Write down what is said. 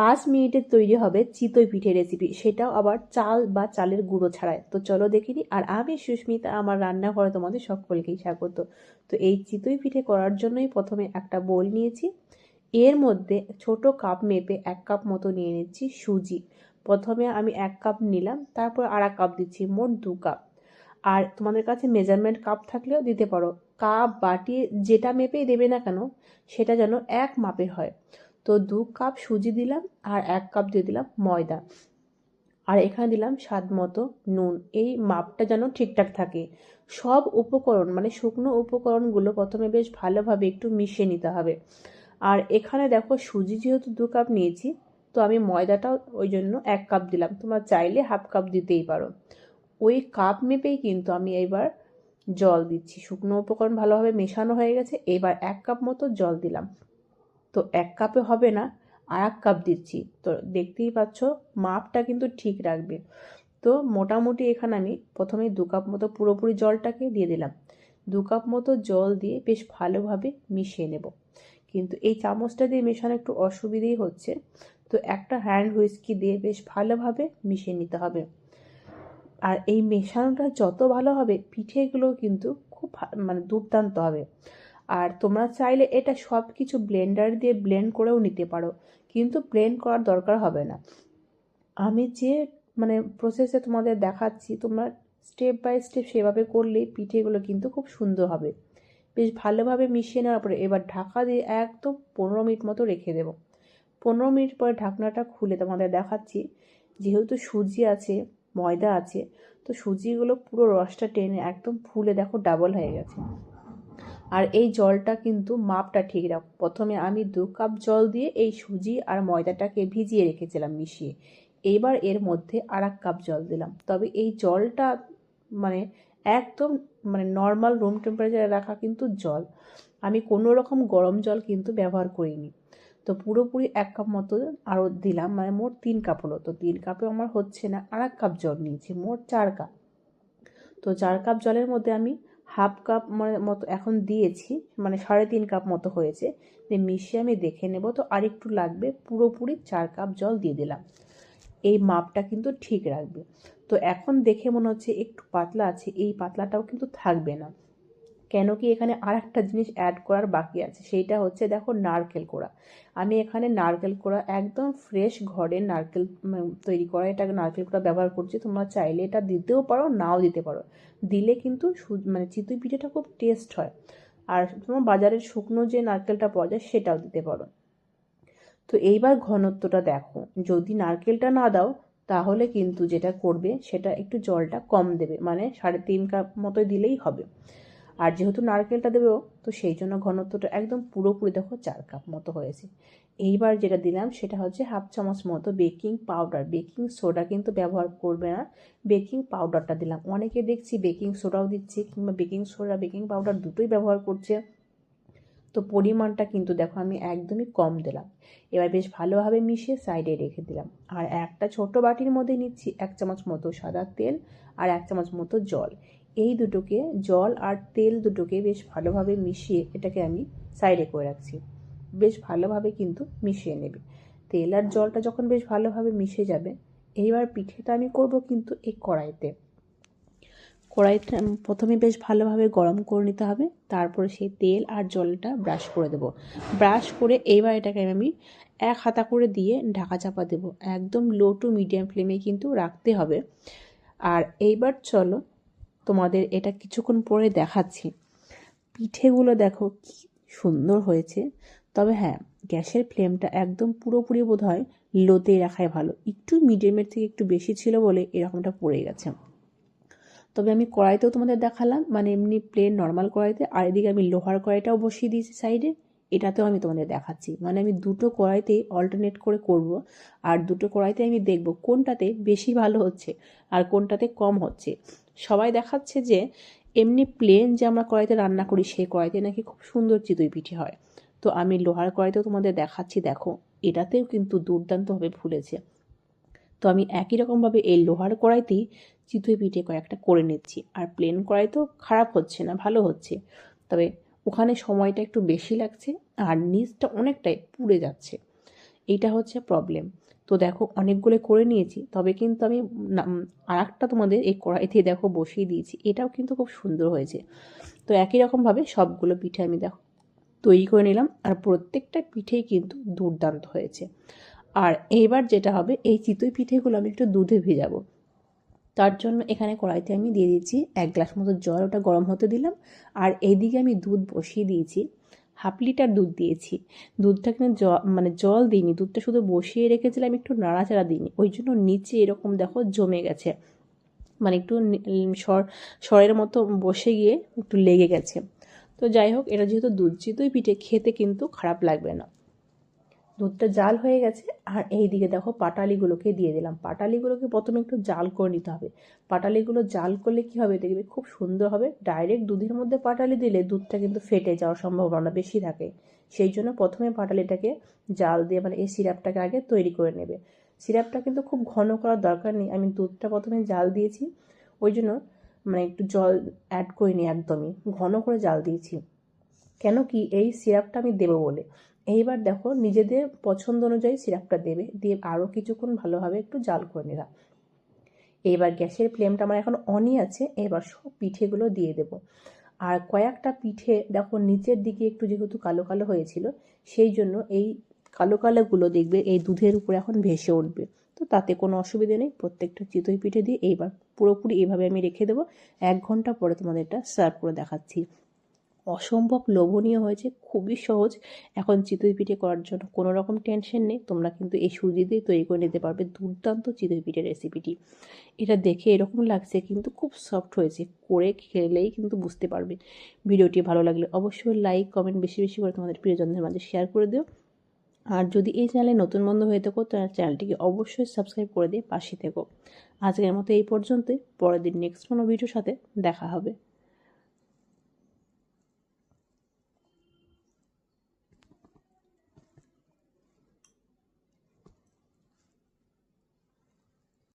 পাঁচ মিনিটে তৈরি হবে চিতই পিঠে রেসিপি সেটাও আবার চাল বা চালের গুঁড়ো ছাড়ায় তো চলো দেখিনি আর আমি সুস্মিতা, আমার রান্নাঘরে তোমাদের সকলকেই স্বাগত। তো এই চিতই পিঠে করার জন্যই প্রথমে একটা বোল নিয়েছি। এর মধ্যে ছোট কাপ মেপে এক কাপ মতো নিয়ে নিচ্ছি সুজি। প্রথমে আমি এক কাপ নিলাম, তারপর আর এক কাপ দিচ্ছি মোট দু কাপ। আর তোমাদের কাছে মেজারমেন্ট কাপ থাকলেও দিতে পারো। কাপ বাটি যেটা মেপেই দেবে না কেন, সেটা যেন এক মাপের হয়। তো দু কাপ সুজি দিলাম আর এক কাপ দিয়ে দিলাম ময়দা। আর এখানে দিলাম স্বাদ মতো নুন। এই মাপটা যেন ঠিকঠাক থাকে। সব উপকরণ মানে শুকনো উপকরণগুলো প্রথমে বেশ ভালোভাবে একটু মিশিয়ে নিতে হবে। আর এখানে দেখো সুজি যেহেতু দু কাপ নিয়েছি, তো আমি ময়দাটাও ওই জন্য এক কাপ দিলাম। তোমরা চাইলে হাফ কাপ দিতেই পারো। ওই কাপ মেপেই কিন্তু আমি এবার জল দিচ্ছি। শুকনো উপকরণ ভালোভাবে মেশানো হয়ে গেছে, এবার এক কাপ মতো জল দিলাম। তো এক কাপে হবে না আর এক কাপ দিচ্ছি। তো দেখতেই পাচ্ছ, মাপটা কিন্তু ঠিক রাখবে। তো মোটামুটি এখানে আমি প্রথমে দু কাপ মতো পুরোপুরি জলটাকে দিয়ে দিলাম। দু কাপ মতো জল দিয়ে বেশ ভালোভাবে মিশিয়ে নেব। কিন্তু এই চামচটা দিয়ে মেশানো একটু অসুবিধেই হচ্ছে। তো একটা হ্যান্ড হুইস্কি দিয়ে বেশ ভালোভাবে মিশিয়ে নিতে হবে। আর এই মেশানোটা যত ভালো হবে, পিঠেগুলো কিন্তু খুব মানে দুর্দান্ত হবে। আর তোমরা চাইলে এটা সব কিছু ব্লেন্ডার দিয়ে ব্লেন্ড করেও নিতে পারো, কিন্তু ব্লেন্ড করার দরকার হবে না। আমি যে মানে প্রসেসে তোমাদের দেখাচ্ছি, তোমরা স্টেপ বাই স্টেপ সেভাবে করলেই পিঠেগুলো কিন্তু খুব সুন্দর হবে। বেশ ভালোভাবে মিশিয়ে নেওয়ার পরে এবার ঢাকা দিয়ে একদম পনেরো মিনিট মতো রেখে দেবো। পনেরো মিনিট পরে ঢাকনাটা খুলে তোমাদের দেখাচ্ছি, যেহেতু সুজি আছে, ময়দা আছে, তো সুজিগুলো পুরো রসটা টেনে একদম ফুলে দেখো ডাবল হয়ে গেছে। আর এই জলটা কিন্তু মাপটা ঠিক রাখ। প্রথমে আমি দু কাপ জল দিয়ে এই সুজি আর ময়দাটাকে ভিজিয়ে রেখেছিলাম মিশিয়ে। এইবার এর মধ্যে আর এক কাপ জল দিলাম। তবে এই জলটা মানে একদম মানে নর্মাল রুম টেম্পারেচারে রাখা কিন্তু জল। আমি কোনো রকম গরম জল কিন্তু ব্যবহার করিনি। তো পুরোপুরি এক কাপ মতো আরও দিলাম মানে মোট তিন কাপ হলো। তো তিন কাপে আমার হচ্ছে না আর এক কাপ জল নিয়েছি, মোট চার কাপ। তো চার কাপ জলের মধ্যে আমি হাফ কাপ মানে মতো এখন দিয়েছি মানে সাড়ে তিন কাপ মতো হয়েছে। দিয়ে মিশিয়ে আমি দেখে নেব। তো আর একটু লাগবে, পুরোপুরি চার কাপ জল দিয়ে দিলাম। এই মাপটা কিন্তু ঠিক রাখবে। তো এখন দেখে মনে হচ্ছে একটু পাতলা আছে, এই পাতলাটাও কিন্তু থাকবে না। কেন কি এখানে আর একটা জিনিস অ্যাড করার বাকি আছে? সেইটা হচ্ছে দেখো নারকেল কোড়া। আমি এখানে নারকেল কোড়া একদম ফ্রেশ ঘরে নারকেল তৈরি করা, এটাকে নারকেল কোড়া ব্যবহার করছি। তোমরা চাইলে এটা দিতেও পারো, নাও দিতে পারো। দিলে কিন্তু মানে চিতই পিঠেটা খুব টেস্ট হয়। আর তোমার বাজারের শুকনো যে নারকেলটা পাওয়া যায়, সেটাও দিতে পারো। তো এইবার ঘনত্বটা দেখো। যদি নারকেলটা না দাও, তাহলে কিন্তু যেটা করবে, সেটা একটু জলটা কম দেবে। মানে সাড়ে তিন কাপ মতো দিলেই হবে। আর যেহেতু নারকেলটা দেবেও, তো সেই জন্য ঘনত্বটা একদম পুরোপুরি দেখো চার কাপ মতো হয়েছে। এইবার যেটা দিলাম, সেটা হচ্ছে হাফ চামচ মতো বেকিং পাউডার। বেকিং সোডা কিন্তু ব্যবহার করবে না। বেকিং পাউডারটা দিলাম। অনেকে দেখছি বেকিং সোডাও দিচ্ছে, কিংবা বেকিং সোডা, বেকিং পাউডার দুটোই ব্যবহার করছে। তো পরিমাণটা কিন্তু দেখো আমি একদমই কম দিলাম। এবার বেশ ভালোভাবে মিশিয়ে সাইডে রেখে দিলাম। আর একটা ছোট বাটির মধ্যে নিচ্ছি এক চামচ মতো সাদা তেল আর এক চামচ মতো জল। এই দুটোকে, জল আর তেল দুটোকে বেশ ভালোভাবে মিশিয়ে এটাকে আমি সাইডে করে রাখছি। বেশ ভালোভাবে কিন্তু মিশিয়ে নেবে। তেল আর জলটা যখন বেশ ভালোভাবে মিশে যাবে, এইবার পিঠেটা আমি করব কিন্তু এই কড়াইতে। কড়াইটা প্রথমে বেশ ভালোভাবে গরম করে নিতে হবে, তারপরে সেই তেল আর জলটা ব্রাশ করে দেব। ব্রাশ করে এইবার এটাকে আমি এক হাতা করে দিয়ে ঢাকা চাপা দেব। একদম লো টু মিডিয়াম ফ্লেমে কিন্তু রাখতে হবে। আর এইবার চলো তোমাদের এটা কিছুক্ষণ পরে দেখাচ্ছি। পিঠেগুলো দেখো কি সুন্দর হয়েছে। তবে হ্যাঁ গ্যাসের ফ্লেমটা একদম পুরোপুরি বোধ হয় লোতে রাখাই ভালো। একটু মিডিয়ামের থেকে একটু বেশি ছিল বলে এরকমটা পড়ে গেছে। তবে আমি কড়াইতেও তোমাদের দেখালাম মানে এমনি প্লেন নর্মাল কড়াইতে, আর এদিকে আমি লোহার কড়াইটাও বসিয়ে দিয়েছি সাইডে এটাতেও আমি তোমাদের দেখাচ্ছি। মানে আমি দুটো কড়াইতে অল্টারনেট করে করব, আর দুটো কড়াইতে আমি দেখব কোনটাতে বেশি ভালো হচ্ছে আর কোনটাতে কম হচ্ছে। সবাই দেখাচ্ছে যে এমনি প্লেন যে আমরা কড়াইতে রান্না করি সেই কড়াইতে নাকি খুব সুন্দর চিতই পিঠে হয়। তো আমি লোহার কড়াইতেও তোমাদের দেখাচ্ছি, দেখো, এটাতেও কিন্তু দুর্দান্তভাবে ফুলেছে। তো আমি একই রকমভাবে এই লোহার কড়াইতেই চিতই পিঠে কয়েকটা করে নিচ্ছি, আর প্লেন কড়াইতেও খারাপ হচ্ছে না, ভালো হচ্ছে। তবে ওখানে সময়টা একটু বেশি লাগছে, আর নিচটা অনেকটাই পুড়ে যাচ্ছে। এইটা হচ্ছে প্রবলেম তো দেখো, অনেকগুলো করে নিয়েছি, তবে কিন্তু আমি আর একটা তোমাদের এই কড়াইতে দেখো বসিয়ে দিয়েছি, এটাও কিন্তু খুব সুন্দর হয়েছে। তো একই রকমভাবে সবগুলো পিঠে আমি দেখো তৈরি করে নিলাম, আর প্রত্যেকটা পিঠেই কিন্তু দুর্দান্ত হয়েছে। আর এইবার যেটা হবে, এই চিতই পিঠেগুলো আমি একটু দুধে ভেজাবো। তার জন্য এখানে কড়াইতে আমি দিয়ে দিয়েছি এক গ্লাস মতো জল, ওটা গরম হতে দিলাম। আর এইদিকে আমি দুধ বসিয়ে দিয়েছি, হাফ লিটার দুধ দিয়েছি। দুধটা কিন্তু জল মানে জল দিইনি, দুধটা শুধু বসিয়ে রেখেছিলাম, একটু নাড়াচাড়া দিইনি। ওই জন্য নিচে এরকম দেখো জমে গেছে। মানে একটু সর, সরের মতো বসে গিয়ে একটু লেগে গেছে। তো যাই হোক, এটা যেহেতু দুধ চিতই পিঠে খেতে কিন্তু খারাপ লাগবে না। দুধটা জাল হয়ে গেছে, আর এই দিকে দেখো পাটালিগুলোকে দিয়ে দিলাম। পাটালিগুলোকে প্রথমে একটু জাল করে নিতে হবে। পাটালিগুলো জাল করলে কি হবে দেখবে? খুব সুন্দর হবে। ডাইরেক্ট দুধের মধ্যে পাটালি দিলে দুধটা কিন্তু ফেটে যাওয়ার সম্ভাবনা বেশি থাকে। সেই জন্য প্রথমে পাটালিটাকে জাল দিয়ে মানে এই সিরাপটাকে আগে তৈরি করে নেবে। সিরাপটা কিন্তু খুব ঘন করার দরকার নেই। আমি দুধটা প্রথমে জাল দিয়েছি। ওই জন্য মানে একটু জল অ্যাড করিনি একদমই। ঘন করে জাল দিয়েছি। কেন কি এই সিরাপটা আমি দেবো বলে। এইবার দেখো নিজেদের পছন্দ অনুযায়ী সিরাপটা দেবে। দিয়ে আরও কিছুক্ষণ ভালোভাবে একটু জাল করে নিলাম। এবার গ্যাসের ফ্লেমটা আমার এখন অনই আছে। এবার সব পিঠেগুলো দিয়ে দেব। আর কয়েকটা পিঠে দেখো নিচের দিকে একটু যেহেতু কালো কালো হয়েছিল, সেই জন্য এই কালো কালোগুলো দেখবে এই দুধের উপরে এখন ভেসে উঠবে। তো তাতে কোনো অসুবিধে নেই, প্রত্যেকটা চিতই পিঠে দিয়ে এইবার পুরোপুরি এইভাবে আমি রেখে দেবো। এক ঘণ্টা পরে তোমাদের এটা সার্ভ করে দেখাচ্ছি। অসম্ভব লোভনীয় হয়েছে, খুবই সহজ। এখন চিতই পিঠে করার জন্য কোনো রকম টেনশন নেই। তোমরা কিন্তু এই সুজি দিয়ে তৈরি করে নিতে পারবে দুর্দান্ত চিতই পিঠের রেসিপিটি এটা দেখে এরকম লাগছে কিন্তু খুব সফট হয়েছে, করে খেলেই কিন্তু বুঝতে পারবে। ভিডিওটি ভালো লাগলে অবশ্যই লাইক কমেন্ট বেশি বেশি করে তোমাদের প্রিয়জনদের মাঝে শেয়ার করে দিও। আর যদি এই চ্যানেলে নতুন বন্ধু হয়ে থাকো, তাহলে চ্যানেলটিকে অবশ্যই সাবস্ক্রাইব করে দিয়ে পাশে থেকো। আজকের মতো এই পর্যন্তই। পরের দিন নেক্সট কোনো ভিডিওর সাথে দেখা হবে।